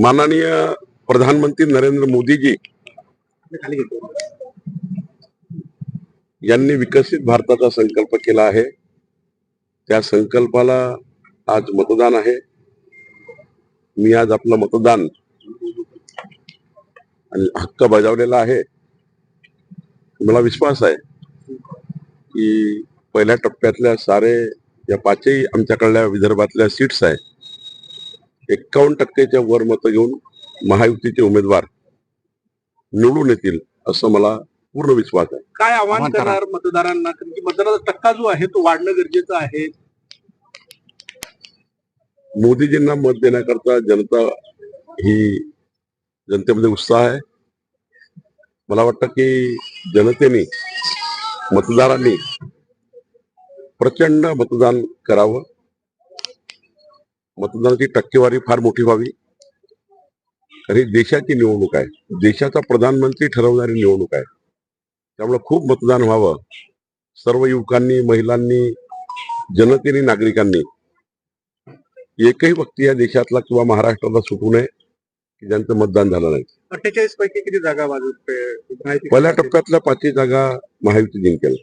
माननीय प्रधानमंत्री नरेंद्र मोदीजी यांनी विकसित भारताचा संकल्प केला आहे. त्या संकल्पाला आज मतदान आहे. मी आज आपलं मतदान आणि हक्क बजावलेला आहे. मला विश्वास आहे की पहिल्या टप्प्यातल्या सारे या पाचही आमच्याकडल्या विदर्भातल्या सीट्स आहे एक्कावन्न टक्केच्या वर मतं घेऊन महायुतीचे उमेदवार निवडून येतील असं मला पूर्ण विश्वास आहे. काय आवाहन आवाहन करा. करणार मतदारांना? कारण की मतदाराचा टक्का जो आहे तो वाढणं गरजेचं आहे. मोदीजींना मत देण्याकरता जनता ही जनतेमध्ये उत्साह आहे. मला वाटतं की जनतेने मतदारांनी प्रचंड मतदान करावं. मतदानाची टक्केवारी फार मोठी व्हावी. कारण ही देशाची निवडणूक आहे. देशाचा प्रधानमंत्री ठरवणारी निवडणूक आहे. त्यामुळे खूप मतदान व्हावं. सर्व युवकांनी महिलांनी जनतेने नागरिकांनी एकही व्यक्ती या देशातला किंवा महाराष्ट्राला सुटू नये की ज्यांचं मतदान झालं नाही. अठ्ठेचाळीस पैकी किती जागा पहिल्या टप्प्यातल्या पाचही जागा महायुती जिंकेल